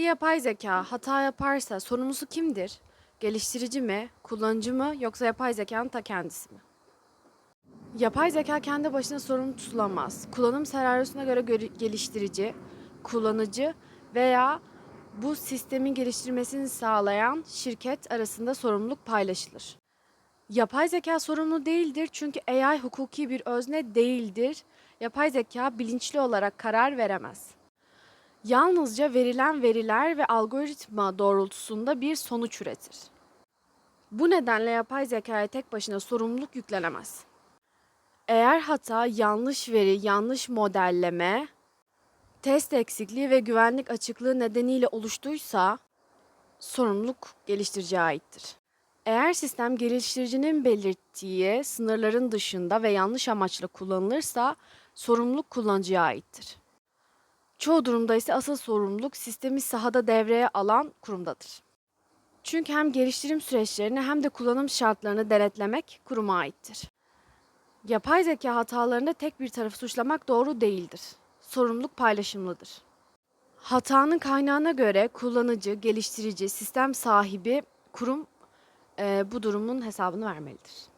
Bir yapay zeka hata yaparsa sorumlusu kimdir? Geliştirici mi, kullanıcı mı yoksa yapay zekanın ta kendisi mi? Yapay zeka kendi başına sorumlu tutulamaz. Kullanım senaryosuna göre gö- geliştirici, kullanıcı veya bu sistemin geliştirmesini sağlayan şirket arasında sorumluluk paylaşılır. Yapay zeka sorumlu değildir çünkü AI hukuki bir özne değildir. Yapay zeka bilinçli olarak karar veremez. Yalnızca verilen veriler ve algoritma doğrultusunda bir sonuç üretir. Bu nedenle yapay zekaya tek başına sorumluluk yüklenemez. Eğer hata yanlış veri, yanlış modelleme, test eksikliği ve güvenlik açıklığı nedeniyle oluştuysa sorumluluk geliştiriciye aittir. Eğer sistem geliştiricinin belirttiği sınırların dışında ve yanlış amaçla kullanılırsa sorumluluk kullanıcıya aittir. Çoğu durumda ise asıl sorumluluk sistemi sahada devreye alan kurumdadır. Çünkü hem geliştirim süreçlerini hem de kullanım şartlarını denetlemek kuruma aittir. Yapay zeka hatalarında tek bir tarafı suçlamak doğru değildir. Sorumluluk paylaşımlıdır. Hatanın kaynağına göre kullanıcı, geliştirici, sistem sahibi, kurum eee, bu durumun hesabını vermelidir.